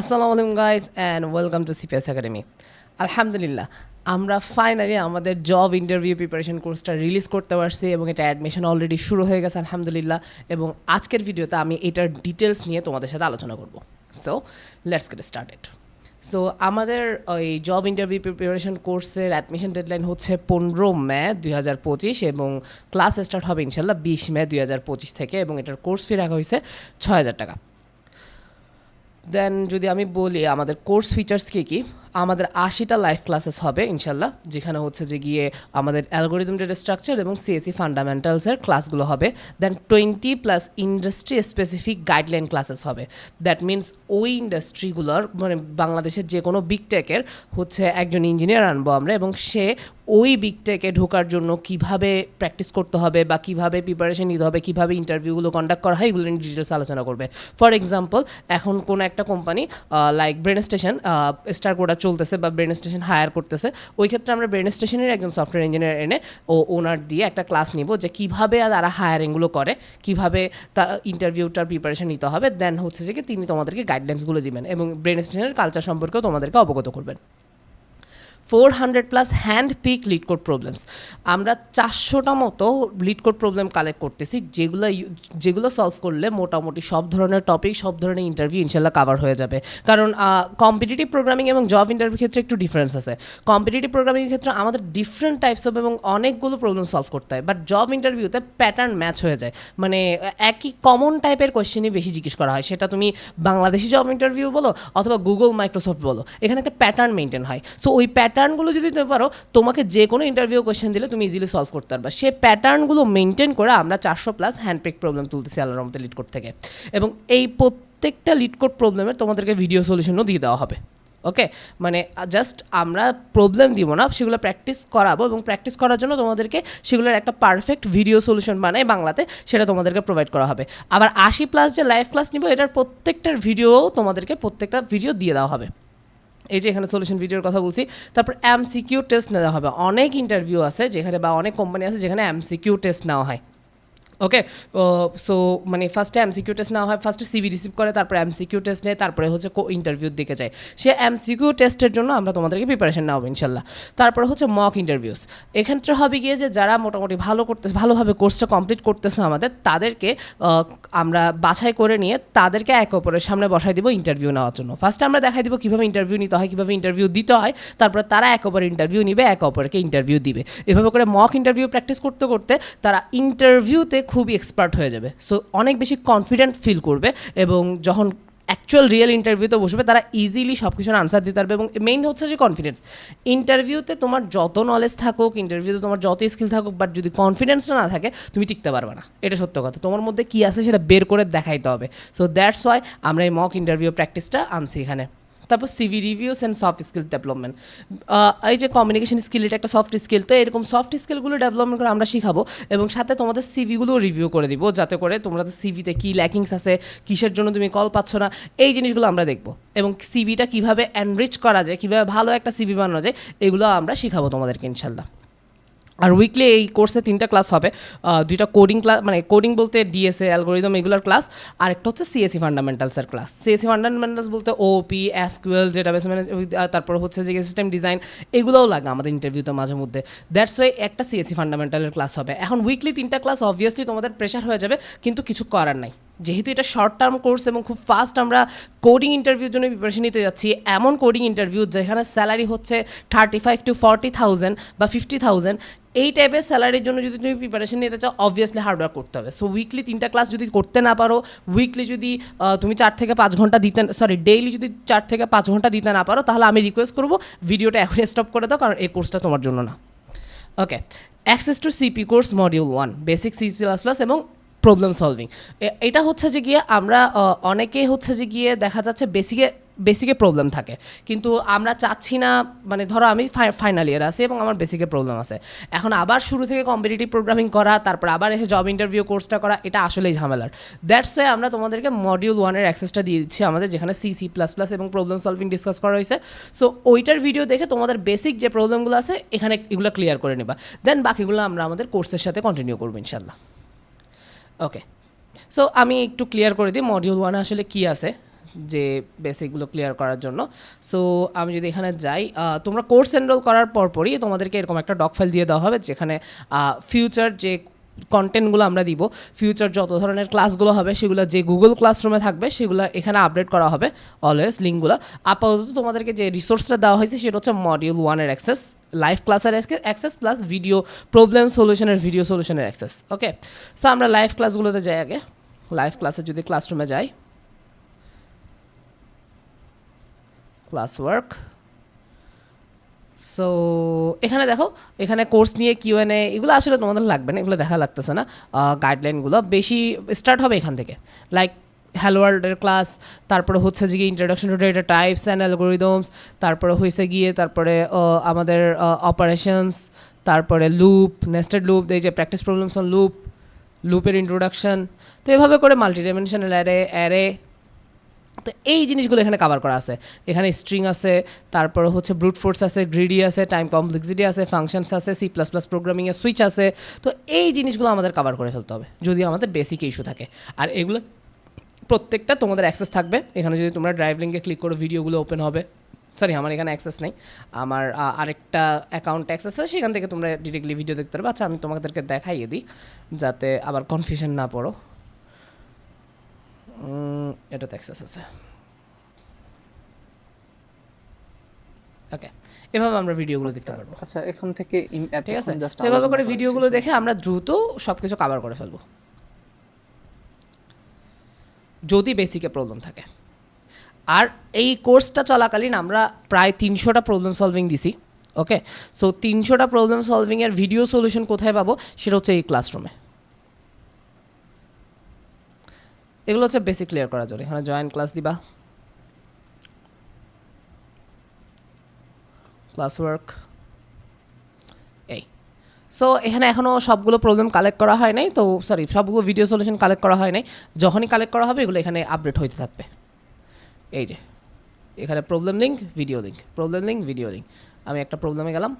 আসসালামু আলাইকুম guys and welcome to CPS academy আলহামদুলিল্লাহ, আমরা ফাইনালি আমাদের জব ইন্টারভিউ প্রিপারেশন কোর্সটা রিলিজ করতে পারছি এবং এটা অ্যাডমিশন অলরেডি শুরু হয়ে গেছে, আলহামদুলিল্লাহ। এবং আজকের ভিডিওতে আমি এটার ডিটেলস নিয়ে তোমাদের সাথে আলোচনা করব। So let's get started so আমাদের ওই জব ইন্টারভিউ প্রিপারেশন কোর্সের অ্যাডমিশন ডেডলাইন হচ্ছে পনেরো মে দুই হাজার পঁচিশ এবং ক্লাস স্টার্ট হবে ইনশাল্লাহ বিশ মে দুই হাজার পঁচিশ থেকে এবং এটার কোর্স ফি রাখা হয়েছে ছয় হাজার টাকা। দেন যদি আমি বলি আমাদের কোর্স ফিচার্স কী কী? আমাদের আশিটা লাইভ ক্লাসেস হবে, ইনশাল্লাহ, যেখানে হচ্ছে যে গিয়ে আমাদের অ্যালগোরিদম ডেটা স্ট্রাকচার এবং সিএসসি ফান্ডামেন্টালসের ক্লাসগুলো হবে। Then twenty plus industry specific guideline classes হবে। দ্যাট মিন্স ওই ইন্ডাস্ট্রিগুলোর মানে বাংলাদেশের যে কোনো বিগ টেকের হচ্ছে একজন ইঞ্জিনিয়ার আনব আমরা এবং সে ওই বিগ টেকে ঢোকার জন্য কীভাবে প্র্যাকটিস করতে হবে বা কীভাবে প্রিপারেশন নিতে হবে, কীভাবে ইন্টারভিউগুলো কন্ডাক্ট করা হয়, এগুলো নিয়ে ডিটেলস আলোচনা করবে। ফর এক্সাম্পল এখন কোনো একটা company like brain station star কোডা চলতেছে বা ব্রেন স্টেশন হায়ার করতেছে, ওই ক্ষেত্রে আমরা ব্রেন স্টেশনের একজন সফটওয়্যার ইঞ্জিনিয়ার এনে ও ওনার দিয়ে একটা ক্লাস নিব যে কীভাবে তারা হায়ারিংগুলো করে, কীভাবে তা ইন্টারভিউটার প্রিপারেশন নিতে হবে দেন হচ্ছে যে তিনি তোমাদেরকে গাইডলাইন্সগুলো দিবেন এবং ব্রেন স্টেশনের কালচার সম্পর্কেও তোমাদেরকে অবগত করবেন। Four hundred plus hand pick LeetCode problems আমরা চারশোটা মতো লিড কোড প্রবলেম কালেক্ট করতেছি, যেগুলো যেগুলো সলভ করলে মোটামুটি সব ধরনের টপিক সব ধরনের ইন্টারভিউ ইনশাল্লাহ কাভার হয়ে যাবে। কারণ কম্পিটিটিভ প্রোগ্রামিং এবং জব ইন্টারভিউ ক্ষেত্রে একটু ডিফারেন্স আছে। কম্পিটিটিভ প্রোগ্রামিংয়ের ক্ষেত্রে আমাদের ডিফারেন্ট টাইপস অফ এবং অনেকগুলো প্রবলেম সলভ করতে হয় বাট জব ইন্টারভিউতে প্যাটার্ন ম্যাচ হয়ে যায়। মানে একই কমন টাইপের কোয়েশ্চেনই বেশি জিজ্ঞেস করা হয়। সেটা তুমি বাংলাদেশি জব ইন্টারভিউ বলো অথবা গুগল মাইক্রোসফট বলো। এখানে একটা প্যাটার্ন মেনটেন হয়। সো ওই প্যাটার্নগুলো যদি তুমি পারো, তোমাকে যে কোনো ইন্টারভিউ কোয়েশ্চেন দিলে তুমি ইজিলি সলভ করতে পারবে। সে প্যাটার্নগুলো মেনটেন করে আমরা চারশো প্লাস হ্যান্ডপিক প্রবলেম তুলতেছি আল্লাহর মধ্যে লিড কোড থেকে। এবং এই প্রত্যেকটা লিড কোড প্রবলেমের তোমাদেরকে ভিডিও সলিউশনও দিয়ে দেওয়া হবে। ওকে মানে জাস্ট আমরা প্রবলেম দিব না, সেগুলো প্র্যাকটিস করাবো এবং প্র্যাকটিস করার জন্য তোমাদেরকে সেগুলোর একটা পারফেক্ট ভিডিও সলিউশন বানাই বাংলাতে, সেটা তোমাদেরকে প্রোভাইড করা হবে। আবার আশি প্লাস যে লাইভ ক্লাস নিব, এটার প্রত্যেকটার ভিডিও তোমাদেরকে প্রত্যেকটা ভিডিও দিয়ে দেওয়া হবে। এই যে এখানে সলিউশন ভিডিওর কথা বলছি, তারপর এমসিকিউ টেস্ট নেওয়া হবে। অনেক ইন্টারভিউ আছে যেখানে বা অনেক কোম্পানি আছে যেখানে এমসিকিউ টেস্ট নেওয়া হয়। ওকে সো মানে ফার্স্টে এমসিকিউ টেস্ট না হয় ফার্স্টে সিভি রিসিভ করে, তারপরে এমসিকিউ টেস্ট নেয়, তারপরে হচ্ছে কো ইন্টারভিউর দিকে যায়। সে এমসিকিউ টেস্টের জন্য আমরা তোমাদেরকে প্রিপারেশন হবে, ইনশাল্লাহ। তারপরে হচ্ছে মক ইন্টারভিউস এক্ষেত্রে হবে গিয়ে যে যারা মোটামুটি ভালো করতেছে ভালোভাবে কোর্সটা কমপ্লিট করতেছে আমাদের, তাদেরকে আমরা বাছাই করে নিয়ে তাদেরকে এক অপরের সামনে বসাই দিব ইন্টারভিউ নেওয়ার জন্য। ফার্স্টে আমরা দেখাই দিব কীভাবে ইন্টারভিউ নিতে হয়, কীভাবে ইন্টারভিউ দিতে হয়, তারপরে তারা এক অপরের ইন্টারভিউ নিবে, এক অপরকে ইন্টারভিউ দিবে। এভাবে করে মক ইন্টারভিউ প্র্যাকটিস করতে করতে তারা ইন্টারভিউতে খুবই এক্সপার্ট হয়ে যাবে। সো অনেক বেশি কনফিডেন্ট ফিল করবে এবং যখন অ্যাকচুয়াল রিয়েল ইন্টারভিউতে বসবে, তারা ইজিলি সব কিছুর আনসার দিতে পারবে এবং মেইন হচ্ছে যে কনফিডেন্স ইন্টারভিউতে তোমার যত নলেজ থাকুক ইন্টারভিউতে তোমার যত স্কিল থাকুক বাট যদি কনফিডেন্সটা না থাকে, তুমি টিকতে পারবে না। এটা সত্য কথা। তোমার মধ্যে কী আছে সেটা বের করে দেখাইতে হবে। সো দ্যাটস ওয়াই আমরা এই মক ইন্টারভিউ প্র্যাকটিসটা আনছি এখানে। তারপর CV reviews and soft skill development এই যে কমিউনিকেশন স্কিল এটা একটা সফট স্কিল তো এরকম সফট স্কিলগুলো ডেভেলপমেন্ট করে আমরা শিখাবো এবং সাথে তোমাদের সিভিগুলো রিভিউ করে দিব যাতে করে তোমাদের সিভিতে কী ল্যাকিংস আছে, কিসের জন্য তুমি কল পাচ্ছ না, এই জিনিসগুলো আমরা দেখব। এবং সিভিটা কীভাবে এনরিচ করা যায়, কীভাবে ভালো একটা সিভি বানানো যায়, এগুলো আমরা শিখাবো তোমাদেরকে ইনশাল্লাহ। আর উইকলি এই কোর্সে তিনটা ক্লাস হবে। দুইটা কোডিং ক্লাস মানে কোডিং বলতে ডিএসএ অ্যালগোরিদম এগুলোর ক্লাস আর একটা হচ্ছে সিএসসি ফান্ডামেন্টালসের ক্লাস সিএসসি ফান্ডামেন্টালস বলতে ওপি এসকিউএল ডেটাবেস তারপর হচ্ছে যে সিস্টেম ডিজাইন এগুলোও লাগে আমাদের ইন্টারভিউতে মাঝে মধ্যে। দ্যাটস ওয়াই একটা সিএসসি ফান্ডামেন্টালের ক্লাস হবে। এখন উইকলি তিনটা ক্লাস অবভিয়াসলি তোমাদের প্রেশার হয়ে যাবে, কিন্তু কিছু করার নাই। যেহেতু এটা শর্ট টার্ম কোর্স এবং খুব ফাস্ট আমরা কোডিং ইন্টারভিউর জন্য প্রিপারেশন নিতে যাচ্ছি, এমন কোডিং ইন্টারভিউ যেখানে স্যালারি হচ্ছে thirty five to forty thousand বা ফিফটি থাউজেন্ড এই টাইপের স্যালারির জন্য যদি তুমি প্রিপারেশন নিতে চাও অবভিয়াসলি হার্ডওয়ার্ক করতে হবে। সো উইকলি তিনটা ক্লাস যদি করতে না পারো উইকলি যদি তুমি চার থেকে পাঁচ ঘণ্টা দিতে সরি ডেইলি যদি চার থেকে পাঁচ ঘণ্টা দিতে না পারো, তাহলে আমি রিকোয়েস্ট করব ভিডিওটা এখনই স্টপ করে দাও, কারণ এই কোর্সটা তোমার জন্য না। Okay access to CP course module one basic C plus plus এবং প্রবলেম সলভিং এটা হচ্ছে যে গিয়ে আমরা অনেকে হচ্ছে যে গিয়ে দেখা যাচ্ছে বেসিকে বেসিকে প্রবলেম থাকে। কিন্তু আমরা চাচ্ছি না মানে ধরো আমি ফাইনাল ইয়ার আছি এবং আমার বেসিকে প্রবলেম আছে। এখন আবার শুরু থেকে কম্পিটিটিভ প্রোগ্রামিং করা, তারপর আবার এসে জব ইন্টারভিউ কোর্সটা করা, এটা আসলেই ঝামেলার। দ্যাটস ওয়ে আমরা তোমাদেরকে মডিউল ওয়ানের অ্যাক্সেসটা দিয়ে দিচ্ছি আমাদের, যেখানে সি সি প্লাস প্লাস এবং প্রবলেম সলভিং ডিসকাস করা হয়েছে। সো ওইটার ভিডিও দেখে তোমাদের বেসিক যে প্রবলেমগুলো আছে, এখানে এগুলো ক্লিয়ার করে নেবা। দেন বাকিগুলো আমরা আমাদের কোর্সের সাথে কন্টিনিউ করব ইনশাল্লাহ ওকে সো আমি একটু ক্লিয়ার করে দিই মডিউল ওয়ানে আসলে কি আছে যে বেসিকগুলো ক্লিয়ার করার জন্য। সো আমি যদি এখানে যাই তোমরা কোর্স এনরোল করার পরপরই তোমাদেরকে এরকম একটা ডক ফাইল দিয়ে দেওয়া হবে, যেখানে ফিউচার যে কন্টেন্টগুলো আমরা দিব। ফিউচার যত ধরনের ক্লাসগুলো হবে, সেগুলো যে গুগল ক্লাসরুমে থাকবে, সেগুলো এখানে আপডেট করা হবে অলওয়েজ লিঙ্কগুলো আপাতত তোমাদেরকে যে রিসোর্সটা দেওয়া হয়েছে, সেটা হচ্ছে মডিউল ওয়ানের অ্যাক্সেস লাইভ ক্লাসের অ্যাক্সেস প্লাস ভিডিও প্রবলেম সলিউশনের ভিডিও সলিউশনের অ্যাক্সেস ওকে সো আমরা লাইভ ক্লাসগুলোতে যাই আগে। লাইভ ক্লাসে যদি ক্লাসরুমে যাই। ক্লাস ওয়ার্ক সো এখানে দেখো, এখানে কোর্স নিয়ে কিউ এন এগুলো আসলে তোমাদের লাগবে না, এগুলো দেখা লাগতেছে না। গাইডলাইনগুলো বেশি স্টার্ট হবে এখান থেকে। লাইক হ্যালো ওয়ার্ল্ডের ক্লাস তারপরে হচ্ছে যে introduction to data types and algorithms তারপরে হয়েছে গিয়ে তারপরে আমাদের অপারেশনস তারপরে লুপ নেস্টেড লুপ এই যে প্র্যাকটিস প্রবলেমস অন লুপ লুপের ইন্ট্রোডাকশন তো এভাবে করে মাল্টি ডাইমেনশনাল অ্যারে অ্যারে তো এই জিনিসগুলো এখানে কভার করা আছে। এখানে স্ট্রিং আছে, তারপর হচ্ছে ব্রুট ফোর্স আছে গ্রিডি আছে টাইম কমপ্লেক্সিটি আছে ফাংশনস আছে সি প্লাস প্লাস প্রোগ্রামিংয়ের সুইচ আছে। তো এই জিনিসগুলো আমাদের কাভার করে ফেলতে হবে, যদি আমাদের বেসিক ইস্যু থাকে। আর এগুলো প্রত্যেকটা তোমাদের অ্যাক্সেস থাকবে। এখানে যদি তোমরা ড্রাইভ লিঙ্কে ক্লিক করো ভিডিওগুলো ওপেন হবে। সরি আমার এখানে অ্যাক্সেস নেই। আমার আরেকটা অ্যাকাউন্ট অ্যাক্সেস আছে, সেখান থেকে তোমরা ডিরেক্টলি ভিডিও দেখতে পারবে। আচ্ছা আমি তোমাদেরকে দেখাইয়ে দিই, যাতে আবার কনফিউশন না পড়ো। এটাতে অ্যাক্সেস আছে। ওকে এভাবে আমরা ভিডিওগুলো দেখতে পারব। আচ্ছা এখান থেকে ঠিক আছে? এভাবে করে ভিডিওগুলো দেখে আমরা দ্রুত সব কিছু কাভার করে ফেলব। যদি বেসিকে প্রবলেম থাকে। আর এই কোর্সটা চলাকালীন আমরা প্রায় তিনশোটা প্রবলেম সলভিং দিছি ওকে সো তিনশোটা প্রবলেম সলভিংয়ের ভিডিও সলিউশন কোথায় পাবো? সেটা হচ্ছে এই ক্লাসরুমে এগুলো হচ্ছে বেসিক ক্লিয়ার করার জন্য এখানে জয়েন ক্লাস দিবা। ক্লাস ওয়ার্ক এই। সো এখানে এখনও সবগুলো প্রবলেম কালেক্ট করা হয় নাই। তো সরি সবগুলো ভিডিও সলিউশন কালেক্ট করা হয় নাই। যখনই কালেক্ট করা হবে, এগুলো এখানে আপডেট হইতে থাকবে। এই যে, এখানে problem link video link problem link video link আমি একটা প্রবলেমে গেলাম।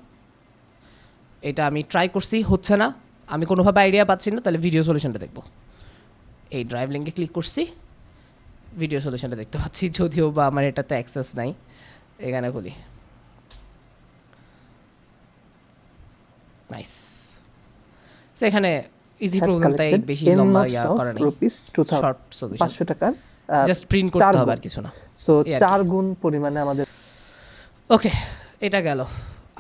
এটা আমি ট্রাই করছি, হচ্ছে না। আমি কোনোভাবে আইডিয়া পাচ্ছি না, তাহলে ভিডিও সলিউশনটা দেখব। এই ড্রাইভ লিঙ্কে ক্লিক করছি। ভিডিও সলিউশনটা দেখতে পাচ্ছি যদিও বা আমার এটাতে অ্যাক্সেস নাই। এখানে খুলি নাইস সো এখানে ইজি প্রবলেম তাই বেশি লম্বা ইয়া করা নেই। rupees 2000 শর্ট সলিউশন 500 টাকার জাস্ট প্রিন্ট করতে হবে আর কিছু না। সো। চার গুণ পরিমাণে আমাদের ওকে এটা গেল।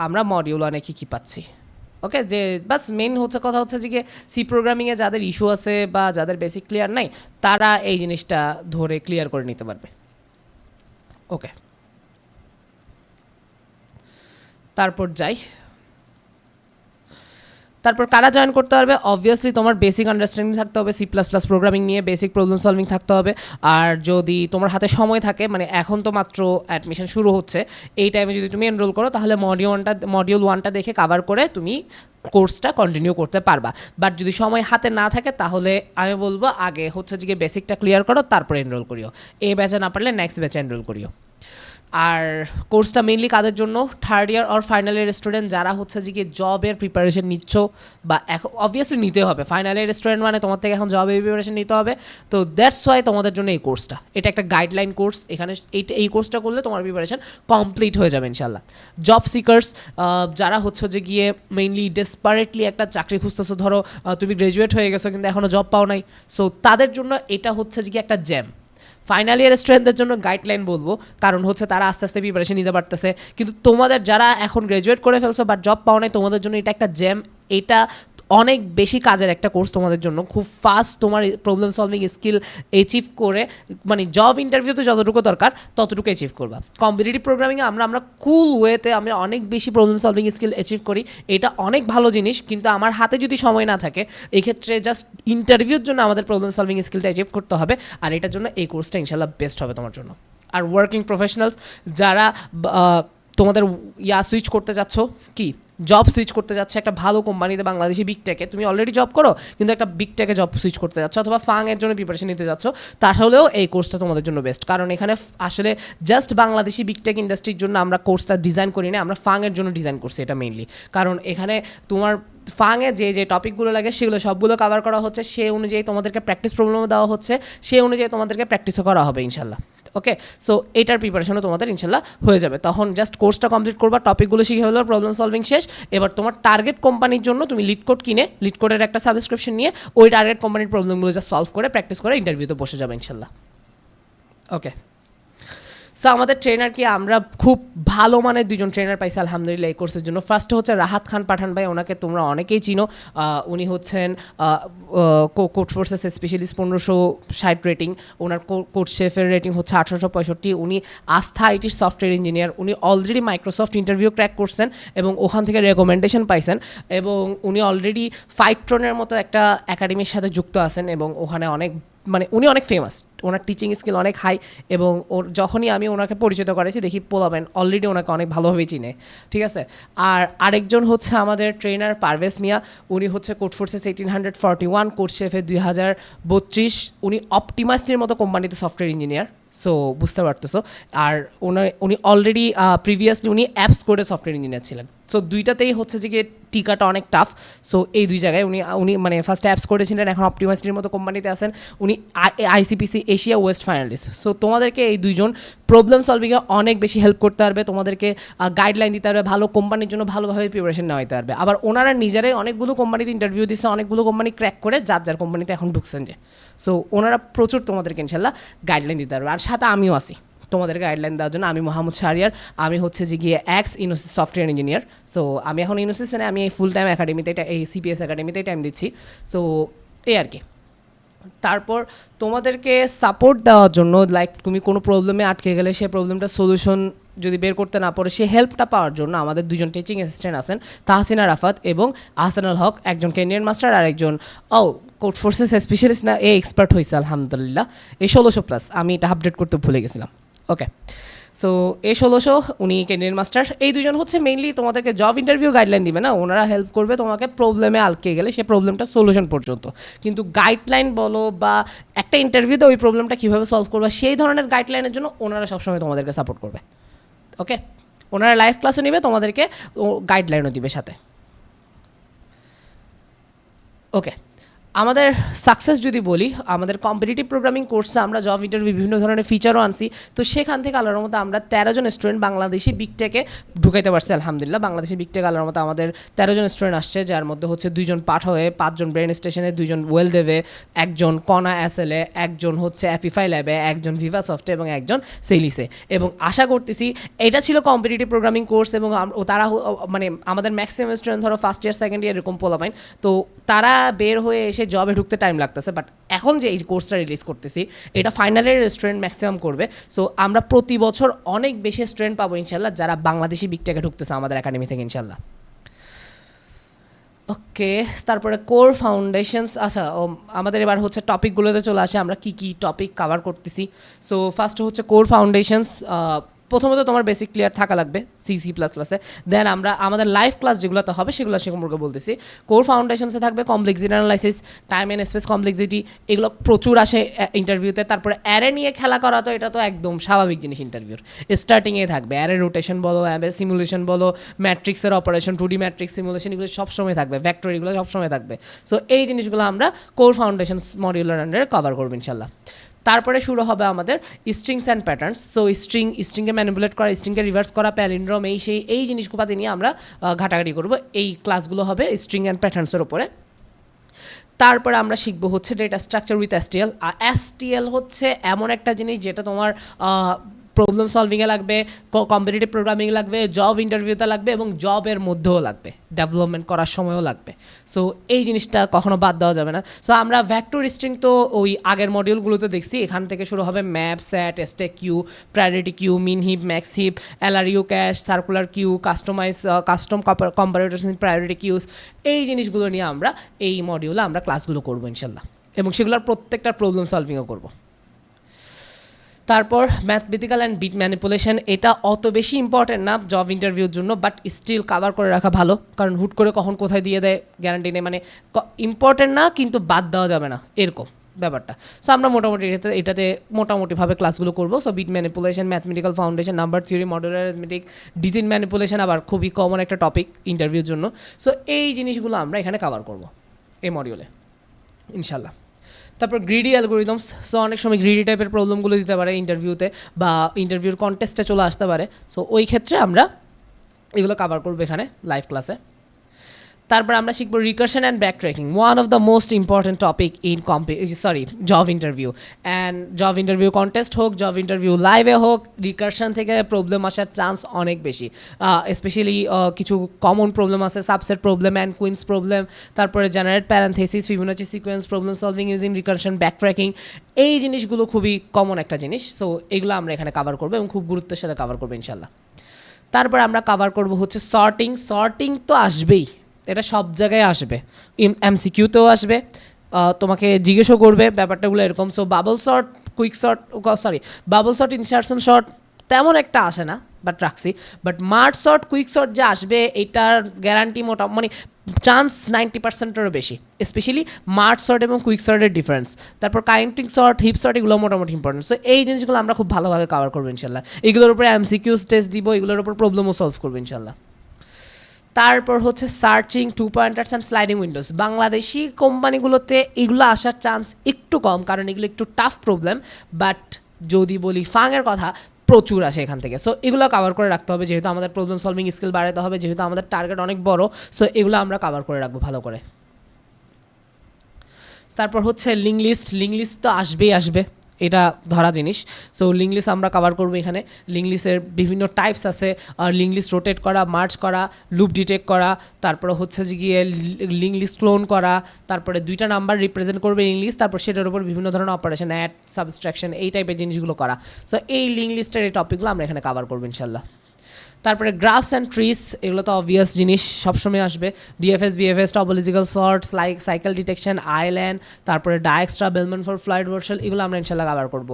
আমরা মডিউল ওয়ানে কি কী পাচ্ছি? ওকে যে বাস মেন হচ্ছে কথা হচ্ছে যে সি প্রোগ্রামিংয়ে যাদের ইস্যু আছে বা যাদের বেসিক ক্লিয়ার নাই, তারা এই জিনিসটা ধরে ক্লিয়ার করে নিতে পারবে। ওকে তারপর যাই। তারপর কারা জয়েন করতে পারবে? অবভিয়াসলি তোমার বেসিক আন্ডারস্ট্যান্ডিং থাকতে হবে সি প্লাস প্লাস প্রোগ্রামিং নিয়ে বেসিক প্রবলেম সলভিং থাকতে হবে। আর যদি তোমার হাতে সময় থাকে মানে এখন তো মাত্র অ্যাডমিশন শুরু হচ্ছে, এই টাইমে যদি তুমি এনরোল করো, তাহলে মডিউল ওয়ানটা মডিউল ওয়ানটা দেখে কাভার করে তুমি কোর্সটা কন্টিনিউ করতে পারবা। বাট যদি সময় হাতে না থাকে, তাহলে আমি বলব আগে হচ্ছে যে বেসিকটা ক্লিয়ার করো, তারপরে এনরোল করিও। এই ব্যাচে না পারলে নেক্সট ব্যাচে এনরোল করিও। আর কোর্সটা মেইনলি কাদের জন্য? Third year or final year student যারা হচ্ছে যে কি জবের প্রিপারেশন নিচ্ছ বা এখন অবভিয়াসলি নিতে হবে। ফাইনাল ইয়ার স্টুডেন্ট মানে তোমার থেকে এখন জবের প্রিপারেশন নিতে হবে। তো দ্যাটস ওয়াই তোমাদের জন্য এই কোর্সটা এটা একটা গাইডলাইন কোর্স এখানে এই কোর্সটা করলে তোমার প্রিপারেশন কমপ্লিট হয়ে যাবে ইনশাল্লাহ জব সিকার্স যারা হচ্ছে যে গিয়ে মেইনলি ডেসপারেটলি একটা চাকরি খুঁজতেছো, ধরো তুমি গ্রাজুয়েট হয়ে গেছো কিন্তু এখনও জব পাও নাই। সো তাদের জন্য এটা হচ্ছে যে কি একটা জ্যাম ফাইনাল ইয়ার স্টুডেন্টদের জন্য গাইডলাইন বলব। কারণ হচ্ছে তারা আস্তে আস্তে প্রিপারেশন নিতে পারতেছে। কিন্তু তোমাদের যারা এখন গ্রাজুয়েট করে ফেলছো বা জব পাও নাই, তোমাদের জন্য এটা একটা জ্যাম এটা অনেক বেশি কাজের একটা কোর্স তোমাদের জন্য। খুব ফাস্ট তোমার প্রবলেম সলভিং স্কিল অ্যাচিভ করে মানে জব ইন্টারভিউতে যতটুকু দরকার, ততটুকু অ্যাচিভ করবা। কম্পিটিটিভ প্রোগ্রামিংয়ে আমরা আমরা কুল ওয়েতে আমরা অনেক বেশি প্রবলেম সলভিং স্কিল অ্যাচিভ করি। এটা অনেক ভালো জিনিস, কিন্তু আমার হাতে যদি সময় না থাকে, এক্ষেত্রে জাস্ট ইন্টারভিউর জন্য আমাদের প্রবলেম সলভিং স্কিলটা অ্যাচিভ করতে হবে। আর এটার জন্য এই কোর্সটা ইনশাল্লাহ বেস্ট হবে তোমার জন্য। আর ওয়ার্কিং প্রফেশনালস যারা তোমাদের ইয়া সুইচ করতে যাচ্ছ কি? জব সুইচ করতে যাচ্ছে একটা ভালো কোম্পানিতে বাংলাদেশি বিগ টেকে তুমি অলরেডি জব করো, কিন্তু একটা বিগ টেকে জব সুইচ করতে যাচ্ছ অথবা ফাংয়ের জন্য প্রিপারেশন নিতে যাচ্ছ তাহলেও এই কোর্সটা তোমাদের জন্য বেস্ট কারণ এখানে আসলে জাস্ট বাংলাদেশি বিগ টেক ইন্ডাস্ট্রির জন্য আমরা কোর্সটা ডিজাইন করি না, আমরা ফাংয়ের জন্য ডিজাইন করছি এটা মেইনলি কারণ এখানে তোমার ফাংয়ে যে যে টপিকগুলো লাগে, সেগুলো সবগুলো কভার করা হচ্ছে, সে অনুযায়ী তোমাদেরকে প্র্যাকটিস প্রবলেমও দেওয়া হচ্ছে, সে অনুযায়ী তোমাদেরকে প্র্যাকটিসও করা হবে, ইনশাল্লাহ। ওকে সো এটার প্রিপারেশনও তোমাদের ইনশাল্লাহ হয়ে যাবে। তখন জাস্ট কোর্সটা কমপ্লিট করবা টপিকগুলো শিখে হলো প্রবলেম সলভিং শেষ। এবার তোমার টার্গেট কোম্পানির জন্য তুমি লিড কিনে লিড একটা সাবস্ক্রিপশন নিয়ে ওই টার্গেট কোম্পানির প্রবলেমগুলো জাস্ট সলভ করে প্র্যাকটিস করে ইন্টারভিউতে বসে যাবে ইনশাল্লাহ। ওকে সো আমাদের ট্রেনারকে আমরা খুব ভালো মানের দুজন ট্রেনার পাইছি, আলহামদুলিল্লাহ, এই কোর্সের জন্য। ফার্স্ট হচ্ছে রাহাত খান পাঠান ভাই, ওনাকে তোমরা অনেকেই চিনো। উনি হচ্ছেন কোর্ট ফোর্সেস স্পেশালিস্ট পনেরোশো ষাট রেটিং ওনার কোর্ট শেফের রেটিং হচ্ছে আঠারোশো পঁয়ষট্টি। উনি আস্থা আইটির সফটওয়্যার ইঞ্জিনিয়ার উনি অলরেডি মাইক্রোসফট ইন্টারভিউ ক্র্যাক করছেন এবং ওখান থেকে রেকমেন্ডেশন পাইছেন। এবং উনি অলরেডি ফাইট্রনের মতো একটা একাডেমির সাথে যুক্ত আছেন এবং ওখানে অনেক মানে উনি অনেক ফেমাস ওনার টিচিং স্কিল অনেক হাই এবং ওর যখনই আমি ওনাকে পরিচিত করেছি, দেখি পোলাবেন অলরেডি ওনাকে অনেক ভালোভাবে চিনে, ঠিক আছে? আর আরেকজন হচ্ছে আমাদের ট্রেনার পারভেজ মিয়া, উনি হচ্ছে Codeforces eighteen hundred forty one code শেফে দুই হাজার বত্রিশ, উনি অপটিমাসটির মতো কোম্পানিতে সফটওয়্যার ইঞ্জিনিয়ার সো বুঝতে পারতেছো? আর ওনার উনি অলরেডি প্রিভিয়াসলি উনি অ্যাপস করে সফটওয়্যার ইঞ্জিনিয়ার ছিলেন। সো দুইটাতেই হচ্ছে যে টিকাটা অনেক টাফ সো এই দুই জায়গায় উনি উনি মানে ফার্স্ট অ্যাপস করেছিলেন এখন অপটিমাসটির মতো কোম্পানিতে আছেন, উনি ICPC Asia west finalist. So তোমাদেরকে এই দুইজন প্রবলেম সলভিংয়ে অনেক বেশি হেল্প করতে পারবে, তোমাদেরকে গাইডলাইন দিতে পারবে, ভালো কোম্পানির জন্য ভালোভাবে প্রিপারেশন নেওয়া দিতে পারবে। আবার ওনারা নিজেরাই অনেকগুলো কোম্পানিতে ইন্টারভিউ দিচ্ছে অনেকগুলো কোম্পানি ক্র্যাক করে যার যার কোম্পানিতে এখন ঢুকছেন যে। সো ওনারা প্রচুর তোমাদেরকে ইনশাল্লাহ গাইডলাইন দিতে পারবে। আর সাথে আমিও আছি। তোমাদেরকে গাইডলাইন দেওয়ার জন্য আমি মোহাম্মদ শাহরিয়ার, আমি হচ্ছে যে গিয়ে ex Enosis software engineer so আমি এখন ইনোসিস না আমি এই ফুল টাইম একাডেমিতে এই সিপিএস একাডেমিতেই টাইম দিচ্ছি। সো এই আর কি। তারপর তোমাদেরকে সাপোর্ট দেওয়ার জন্য লাইক তুমি কোনো প্রবলেমে আটকে গেলে সেই প্রবলেমটা সলিউশন যদি বের করতে না পারো, সে হেল্পটা পাওয়ার জন্য আমাদের দুজন টিচিং অ্যাসিস্ট্যান্ট আছেন, তাহসিনা রাফাত এবং আহসানুল হক, একজন কেনিয়ান মাস্টার আর একজন, ও কোর্ট ফোর্সেস স্পেশালিস্ট না, এ এক্সপার্ট হয়েছে আলহামদুলিল্লাহ। এই ষোলোশো প্লাস আমি এটা আপডেট করতে ভুলে গেছিলাম। ওকে সো এ ষোলোশো উনি কেনিয়ান মাস্টার। এই দুজন হচ্ছে মেইনলি তোমাদেরকে জব ইন্টারভিউ গাইডলাইন দিবে না, ওনারা হেল্প করবে তোমাকে প্রবলেমে আলকে গেলে, সে প্রবলেমটা সলিউশন পর্যন্ত। কিন্তু গাইডলাইন বলো বা একটা ইন্টারভিউতে ওই প্রবলেমটা কীভাবে সলভ করবে, সেই ধরনের গাইডলাইনের জন্য ওনারা সবসময় তোমাদেরকে সাপোর্ট করবে। ওকে ওনারা লাইভ ক্লাসও নেবে, তোমাদেরকে গাইডলাইনও দিবে সাথে। ওকে আমাদের সাকসেস যদি বলি, আমাদের কম্পিটিটিভ প্রোগ্রামিং কোর্সে আমরা জব ইন্টারভিউ বিভিন্ন ধরনের ফিচারও আনছি। তো সেখান থেকে আল্লাহর মতো আমরা তেরো জন স্টুডেন্ট বাংলাদেশি বিকটেকে ঢুকাইতে পারছি, আলহামদুলিল্লাহ। বাংলাদেশি বিকটেক আল্লাহর মতো আমাদের তেরো জন স্টুডেন্ট আসছে, যার মধ্যে হচ্ছে দুইজন পাঠ হয়ে, পাঁচজন ব্রেন স্টেশনে দুইজন ওয়েল দেবে একজন কনা এসএলে একজন হচ্ছে অ্যাপিফাই ল্যাবে একজন ভিভা সফটে এবং একজন সেলিসে এবং আশা করতেছি এটা ছিল কম্পিটিটিভ প্রোগ্রামিং কোর্স এবং তারা মানে আমাদের ম্যাক্সিমাম স্টুডেন্ট ধরো ফার্স্ট ইয়ার সেকেন্ড ইয়ার এরকম পোলাপাইন। তো তারা বের হয়ে এসে জবে ঢুকতে টাইম লাগতেছে বাট এখন যে এই কোর্সটা রিলিজ করতেছি, এটা ফাইনালের স্টুডেন্ট ম্যাক্সিমাম করবে। সো আমরা প্রতি বছর অনেক বেশি স্টুডেন্ট পাবো ইনশাল্লাহ, যারা বাংলাদেশি বিকটাকে ঢুকতেছে আমাদের একাডেমি থেকে ইনশাল্লাহ। ওকে তারপরে কোর ফাউন্ডেশনস আচ্ছা আমাদের এবার হচ্ছে টপিকগুলোতে চলে আসে, আমরা কি কি টপিক কভার করতেছি। সো ফার্স্ট হচ্ছে কোর ফাউন্ডেশনস প্রথমত তোমার বেসিক ক্লিয়ার থাকা লাগবে সি সি প্লাস প্লাসে দেন আমরা, আমাদের লাইভ ক্লাস যেগুলোতে হবে, সেগুলো সম্পর্কে বলতেছি। কোর ফাউন্ডেশনসে থাকবে complexity analysis time and space complexity এগুলো প্রচুর আসে ইন্টারভিউতে তারপরে অ্যারে নিয়ে খেলা করা তো, এটা তো একদম স্বাভাবিক জিনিস ইন্টারভিউর স্টার্টিংয়ে থাকবে অ্যারে রোটেশন বলো অ্যাবে সিমুলেশন বলো ম্যাট্রিক্সের operation two D matrix simulation এগুলো সবসময় থাকবে ভ্যাক্টর এগুলো সবসময় থাকবে। সো এই জিনিসগুলো আমরা কোর ফাউন্ডেশনস মডিউলার আন্ডারে কভার করব, ইনশাল্লাহ। তারপরে শুরু হবে আমাদের strings and patterns so string স্ট্রিংকে manipulate করা স্ট্রিংকে রিভার্স করা প্যালিন্ড্রম এই সেই, এই জিনিসগুলোতে নিয়ে আমরা ঘাটাঘাটি করব। এই ক্লাসগুলো হবে স্ট্রিং অ্যান্ড প্যাটার্নসের ওপরে তারপরে আমরা শিখব হচ্ছে ডেটা স্ট্রাকচার উইথ এসটিএল আর এসটিএল হচ্ছে এমন একটা জিনিস যেটা তোমার প্রবলেম সলভিংয়ে লাগবে কম্পিটিটিভ প্রোগ্রামিং লাগবে জব ইন্টারভিউতে লাগবে এবং জবের মধ্যেও লাগবে ডেভেলপমেন্ট করার সময়ও লাগবে। সো এই জিনিসটা কখনো বাদ দেওয়া যাবে না। সো আমরা ভ্যাক্টর স্ট্রিং তো ওই আগের মডিউলগুলোতে দেখছি। এখান থেকে শুরু হবে map set stack queue priority queue min heap max heap LRU cache circular queue customize custom comparators in priority queues এই জিনিসগুলো নিয়ে আমরা এই মডিউলে আমরা ক্লাসগুলো করব, ইনশাল্লাহ। এবং সেগুলোর প্রত্যেকটা প্রবলেম সলভিংও করব। তারপর ম্যাথমেটিক্যাল অ্যান্ড বিট ম্যানিপুলেশন এটা অত বেশি ইম্পর্টেন্ট না জব ইন্টারভিউর জন্য বাট স্টিল কাভার করে রাখা ভালো। কারণ হুট করে কখন কোথায় দিয়ে দেয় গ্যারান্টি নেই। মানে ইম্পর্টেন্ট না, কিন্তু বাদ দেওয়া যাবে না, এরকম ব্যাপারটা। সো আমরা মোটামুটি এটাতে এটাতে মোটামুটিভাবে ক্লাসগুলো করব। So bit manipulation mathematical foundation number theory modular arithmetic ডিজিন manipulation আবার খুবই কমন একটা টপিক ইন্টারভিউর জন্য। সো এই জিনিসগুলো আমরা এখানে কাভার করব, এই মডিউলে ইনশাল্লাহ। তারপর গ্রিডি অ্যালগোরিদমস সো অনেক সময় গ্রিডি টাইপের প্রবলেমগুলো দিতে পারে ইন্টারভিউতে বা ইন্টারভিউর কন্টেস্টে চলে আসতে পারে। সো ওই ক্ষেত্রে আমরা এগুলো কাভার করব এখানে লাইভ ক্লাসে তারপর আমরা শিখব recursion and backtracking one of the most important topic in কম্পি sorry job interview and job interview contest হোক জব ইন্টারভিউ লাইভে হোক রিকার্শন থেকে প্রবলেম আসার চান্স অনেক বেশি। স্পেশালি কিছু কমন প্রবলেম আছে subset problem and queens problem তারপরে generate parenthesis Fibonacci sequence problem solving using recursion backtracking এই জিনিসগুলো খুবই কমন একটা জিনিস সো এগুলো আমরা এখানে কভার করব এবং খুব গুরুত্বের সাথে কভার করব ইনশাল্লাহ। তারপর আমরা কভার করব হচ্ছে সর্টিং সর্টিং তো আসবেই। এটা সব জায়গায় আসবে। এমসিকিউতেও আসবে। তোমাকে জিজ্ঞেসও করবে, ব্যাপারটাগুলো এরকম। So bubble sort quick sort sorry bubble sort insertion sort তেমন একটা আসে না বাট রাখছি। But merge sort quick sort যে আসবে, এটার গ্যারান্টি মোটা মানে চান্স নাইনটি পার্সেন্টেরও বেশি। স্পেশালি মার্ট শর্ট এবং কুইক শর্টের ডিফারেন্স তারপর কাইন্টিং শর্ট হিপ শর্ট এগুলো মোটামুটি ইম্পর্টেন্ট সো এই জিনিসগুলো আমরা খুব ভালোভাবে কভার করব ইনশাল্লাহ। এগুলোর উপরে এমসিকিউস টেস্ট দিব, এগুলোর উপর প্রবলেমও সলভ করব ইনশাল্লাহ। তারপর হচ্ছে searching two pointers and sliding windows Bangladeshi কোম্পানিগুলোতে এগুলো আসার চান্স একটু কম, কারণ এগুলো একটু টাফ প্রবলেম বাট যদি বলি ফাঙের কথা, প্রচুর আসে এখান থেকে। সো এগুলো কভার করে রাখতে হবে, যেহেতু আমাদের প্রবলেম সলভিং স্কিল বাড়াতে হবে, যেহেতু আমাদের টার্গেট অনেক বড় সো এগুলো আমরা কাভার করে রাখব ভালো করে। তারপর হচ্ছে লিং লিস্ট লিং লিস্ট তো আসবেই, আসবে। এটা ধরা জিনিস। সো লিংলিস আমরা কভার করব এখানে। লিংলিসের বিভিন্ন টাইপস আছে। আর লিংলিস রোটেট করা মার্চ করা লুপ ডিটেক্ট করা, তারপরে হচ্ছে যে গিয়ে লিংলিস ক্লোন করা, তারপরে দুইটা নাম্বার রিপ্রেজেন্ট করবে লিংলিস তারপর সেটার উপর বিভিন্ন ধরনের অপারেশন অ্যাড সাবস্ট্রাকশন এই টাইপের জিনিসগুলো করা। সো এই লিংলিস্টের এই টপিকগুলো আমরা এখানে কভার করব ইনশাল্লাহ। তারপরে গ্রাফস অ্যান্ড ট্রিস এগুলো তো অবভিয়াস জিনিস, সবসময় আসবে। DFS BFS topological sorts like cycle detection island তারপরে ডায়াক্সট্রা বেলমন ফর ফ্লাইট ভার্সাল এগুলো আমরা ইনশাল্লাহ কভার করব।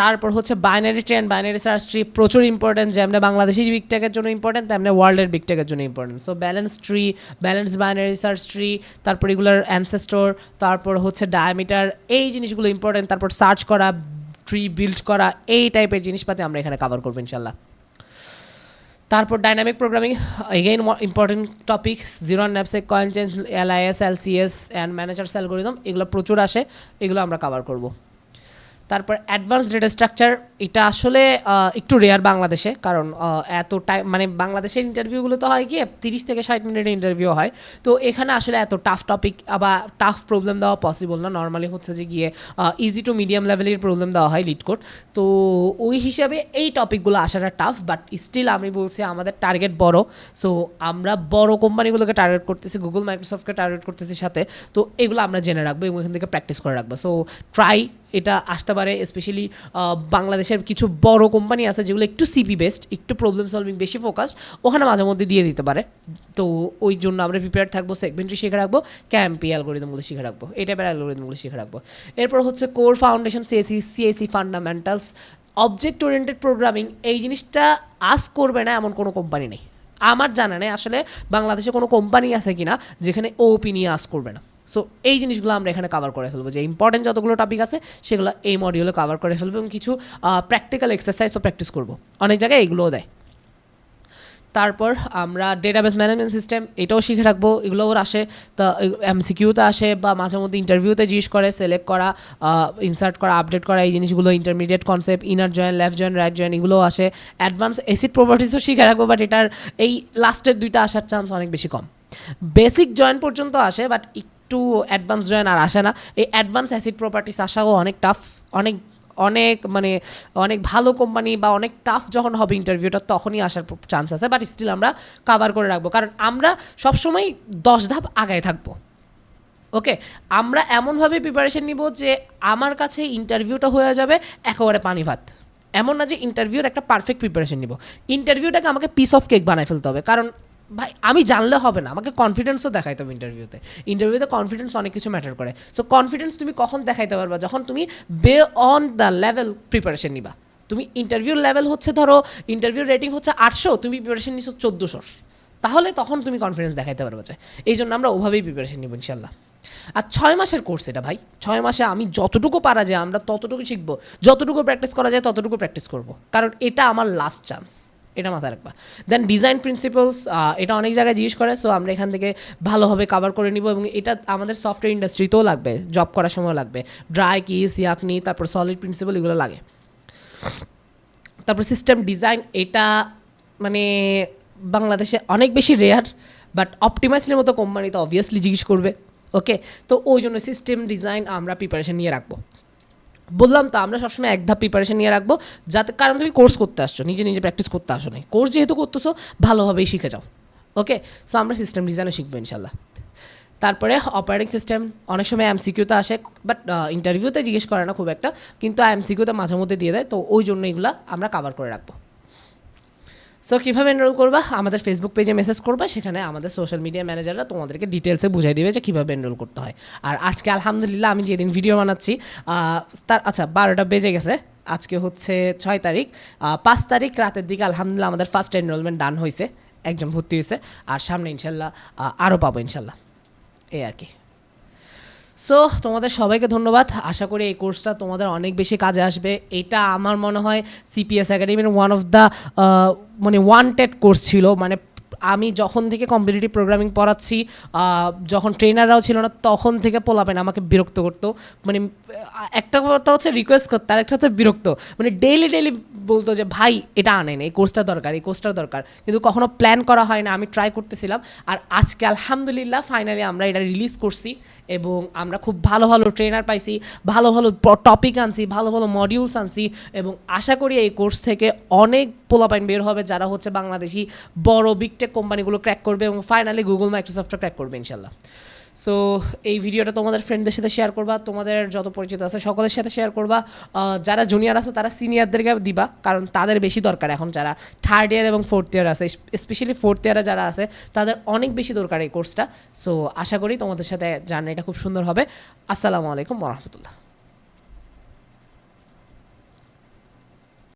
তারপর হচ্ছে binary tree binary search tree প্রচুর ইম্পর্টেন্ট যেমন বাংলাদেশি বিগ টেকের জন্য ইম্পর্টেন্ট তেমনি ওয়ার্ল্ডের বিগ টেকের জন্য important so balance tree balance binary search tree তারপর এগুলোর অ্যানসেস্টর তারপর হচ্ছে ডায়ামিটার এই জিনিসগুলো ইম্পর্টেন্ট তারপর সার্চ করা ট্রি বিল্ড করা, এই টাইপের জিনিসপাতি আমরা এখানে কভার করব ইনশাল্লাহ তারপর dynamic programming again important topic zero knapsack coin change LIS LCS and Manacher's algorithm এগুলো প্রচুর আসে, এগুলো আমরা কভার করব। তারপর অ্যাডভান্স ডেটা স্ট্রাকচার এটা আসলে একটু রেয়ার বাংলাদেশে, কারণ এত টাইম মানে বাংলাদেশের ইন্টারভিউগুলো তো হয় কি, তিরিশ থেকে ষাট মিনিটের ইন্টারভিউ হয়। তো এখানে আসলে এত টাফ টপিক বা টাফ প্রবলেম দেওয়া পসিবল না। নর্মালি হচ্ছে যে গিয়ে ইজি টু মিডিয়াম লেভেলের প্রবলেম দেওয়া হয় লিড কোড তো ওই হিসাবে এই টপিকগুলো আসাটা টাফ বাট স্টিল আমি বলছি আমাদের টার্গেট বড়। সো আমরা বড় কোম্পানিগুলোকে টার্গেট করতেছি গুগল মাইক্রোসফটকে টার্গেট করতেছি সাথে। তো এগুলো আমরা জেনে রাখব এবং এখান থেকে প্র্যাকটিস করে রাখব। সো ট্রাই এটা আসতে পারে স্পেশালি বাংলাদেশের কিছু বড় কোম্পানি আছে যেগুলো একটু সিপি বেসড একটু প্রবলেম সলভিং বেশি ফোকাসড ওখানে মাঝে মধ্যে দিয়ে দিতে পারে। তো ওই জন্য আমরা প্রিপেয়ার থাকব সেগমেন্টরি শিখে রাখব ক্যাম্পি অ্যালগোরিদমগুলো শিখে রাখব এই টাইপের অ্যালগোরিদমগুলো শিখে রাখব। এরপর হচ্ছে core foundation CSE CSE fundamentals object oriented programming এই জিনিসটা আস করবে না এমন কোনো কোম্পানি নেই। আমার জানা নেই আসলে বাংলাদেশে কোনো কোম্পানি আছে কিনা যেখানে ওপি নিয়ে আস করবে না। সো এই জিনিসগুলো আমরা এখানে কভার করে ফেলব যে ইম্পর্টেন্ট যতগুলো টপিক আছে, সেগুলো এই মডিউলে কভার করে ফেলব এবং কিছু প্র্যাকটিক্যাল এক্সারসাইজও প্র্যাকটিস করব। অনেক জায়গায় এগুলোও দেয়। তারপর আমরা ডেটাবেস ম্যানেজমেন্ট সিস্টেম এটাও শিখে রাখব। এগুলোও আসে, তা, এমসিকিউতে আসে বা মাঝে মধ্যে ইন্টারভিউতে জিজ্ঞেস করে সিলেক্ট করা ইনসার্ট করা আপডেট করা, এই জিনিসগুলো intermediate concept inner join left join right join এগুলোও আসে। অ্যাডভান্স এসিড প্রপার্টিসও শিখে রাখব বাট এটার এই লাস্টের দুইটা আসার চান্স অনেক বেশি কম। বেসিক জয়েন পর্যন্ত আসে বাট একটু অ্যাডভান্স জয়েন আর আসে না। এই অ্যাডভান্স অ্যাসিড প্রপার্টিস আসাও অনেক টাফ অনেক অনেক মানে অনেক ভালো কোম্পানি বা অনেক টাফ যখন হবে ইন্টারভিউটা তখনই আসার চান্স আছে বাট স্টিল আমরা কাভার করে রাখব। কারণ আমরা সবসময় দশ ধাপ আগায় থাকব। ওকে আমরা এমনভাবে প্রিপারেশন নিব যে আমার কাছে ইন্টারভিউটা হয়ে যাবে একেবারে পানি ভাত। এমন না যে ইন্টারভিউর একটা পারফেক্ট প্রিপারেশন নিব। ইন্টারভিউটাকে আমাকে পিস অফ কেক বানায় ফেলতে হবে। কারণ ভাই, আমি জানলে হবে না। আমাকে কনফিডেন্সও দেখাইতে হবে ইন্টারভিউতে ইন্টারভিউতে কনফিডেন্স অনেক কিছু ম্যাটার করে। সো কনফিডেন্স তুমি কখন দেখাইতে পারবা? যখন তুমি বে অন দ্য লেভেল প্রিপারেশন নিবা। তুমি ইন্টারভিউর লেভেল হচ্ছে ধরো ইন্টারভিউর রেটিং হচ্ছে আটশো, তুমি প্রিপারেশন নিছো চোদ্দোশোর। তাহলে তখন তুমি কনফিডেন্স দেখাইতে পারবে যে এই জন্য আমরা ওভাবেই প্রিপারেশন নিব ইনশাল্লাহ আর ছয় মাসের কোর্স এটা ভাই। ছয় মাসে আমি যতটুকু পারা যায়, আমরা ততটুকু শিখব। যতটুকু প্র্যাকটিস করা যায়, ততটুকু প্র্যাকটিস করব। কারণ এটা আমার লাস্ট চান্স এটা মাথায় রাখবা। দেন ডিজাইন প্রিন্সিপালস এটা অনেক জায়গায় জিজ্ঞেস করে সো আমরা এখান থেকে ভালোভাবে কাভার করে নিব এবং এটা আমাদের সফটওয়্যার ইন্ডাস্ট্রিতেও লাগবে জব করার সময় লাগবে। ড্রাই কিস ইয়াকনি তারপর সলিড প্রিন্সিপাল এগুলো লাগে। তারপর সিস্টেম ডিজাইন এটা মানে বাংলাদেশে অনেক বেশি রেয়ার বাট অপটিমাইসের মতো কোম্পানি তো অবভিয়াসলি জিজ্ঞেস করবে ওকে তো ওই জন্য সিস্টেম ডিজাইন আমরা প্রিপারেশন নিয়ে রাখব। বললাম তো, আমরা সবসময় এক ধাপ প্রিপারেশন নিয়ে রাখব, যাতে, কারণ তুমি কোর্স করতে আসছো, নিজে নিজে প্র্যাকটিস করতে আসো না কোর্স যেহেতু করতেছো, ভালোভাবেই শিখে যাও ওকে সো আমরা সিস্টেম ডিজাইনও শিখব ইনশাল্লাহ তারপরে অপারেটিং সিস্টেম অনেক সময় এম সিকিউতে আসে বাট ইন্টারভিউতে জিজ্ঞেস করে না খুব একটা, কিন্তু এম সিকিউতে মাঝে মধ্যে দিয়ে দেয়, তো ওই জন্য এগুলো আমরা কাভার করে রাখব। সো কীভাবে এনরোল করবা? আমাদের ফেসবুক পেজে মেসেজ করবা, সেখানে আমাদের সোশ্যাল মিডিয়া ম্যানেজাররা তোমাদেরকে ডিটেলসে বুঝাই দেবে যে কীভাবে এনরোল করতে হয়। আর আজকে আলহামদুলিল্লাহ আমি যেদিন ভিডিও বানাচ্ছি তার আচ্ছা বারোটা বেজে গেছে। আজকে হচ্ছে ছয় তারিখ। পাঁচ তারিখ রাতের দিকে আলহামদুলিল্লাহ আমাদের ফার্স্ট এনরোলমেন্ট ডান হয়েছে একজন ভর্তি হয়েছে আর সামনে ইনশাল্লাহ আরও পাবো ইনশাল্লাহ। এই আর কি। সো তোমাদের সবাইকে ধন্যবাদ। আশা করি এই কোর্সটা তোমাদের অনেক বেশি কাজে আসবে। এটা আমার মনে হয় সিপিএস একাডেমির ওয়ান অফ দ্য মানে ওয়ান্টেড কোর্স ছিল। মানে আমি যখন থেকে কম্পিটিটিভ প্রোগ্রামিং পড়াচ্ছি যখন ট্রেনাররাও ছিল না, তখন থেকে পোলাপেন আমাকে বিরক্ত করতো। মানে একটা কথা হচ্ছে রিকোয়েস্ট করতে আর একটা হচ্ছে বিরক্ত। মানে ডেইলি ডেইলি বলতো যে, ভাই, এটা আনেন, এই কোর্সটা দরকার, এই কোর্সটা দরকার। কিন্তু কখনো প্ল্যান করা হয় না, আমি ট্রাই করতেছিলাম। আর আজকে আলহামদুলিল্লাহ ফাইনালি আমরা এটা রিলিজ করছি এবং আমরা খুব ভালো ভালো ট্রেনার পাইছি, ভালো ভালো টপিক আনছি, ভালো ভালো মডিউলস আনছি এবং আশা করি এই কোর্স থেকে অনেক পোলাপাইন বের হবে যারা হচ্ছে বাংলাদেশি বড় বিগটেক কোম্পানিগুলো ক্র্যাক করবে এবং ফাইনালি গুগল মাইক্রোসফটটা ক্র্যাক করবে ইনশাল্লাহ। সো এই ভিডিওটা তোমাদের ফ্রেন্ডদের সাথে শেয়ার করবা, তোমাদের যত পরিচিত আছে সকলের সাথে শেয়ার করবা। যারা জুনিয়র আছে, তারা সিনিয়রদেরকে দিবা, কারণ তাদের বেশি দরকার এখন যারা থার্ড ইয়ার এবং ফোর্থ ইয়ার আছে। স্পেশালি ফোর্থ ইয়ারে যারা আছে, তাদের অনেক বেশি দরকার এই কোর্সটা সো আশা করি তোমাদের সাথে জার্নিটা খুব সুন্দর হবে। আসসালামু আলাইকুম রহমতুল্লাহ।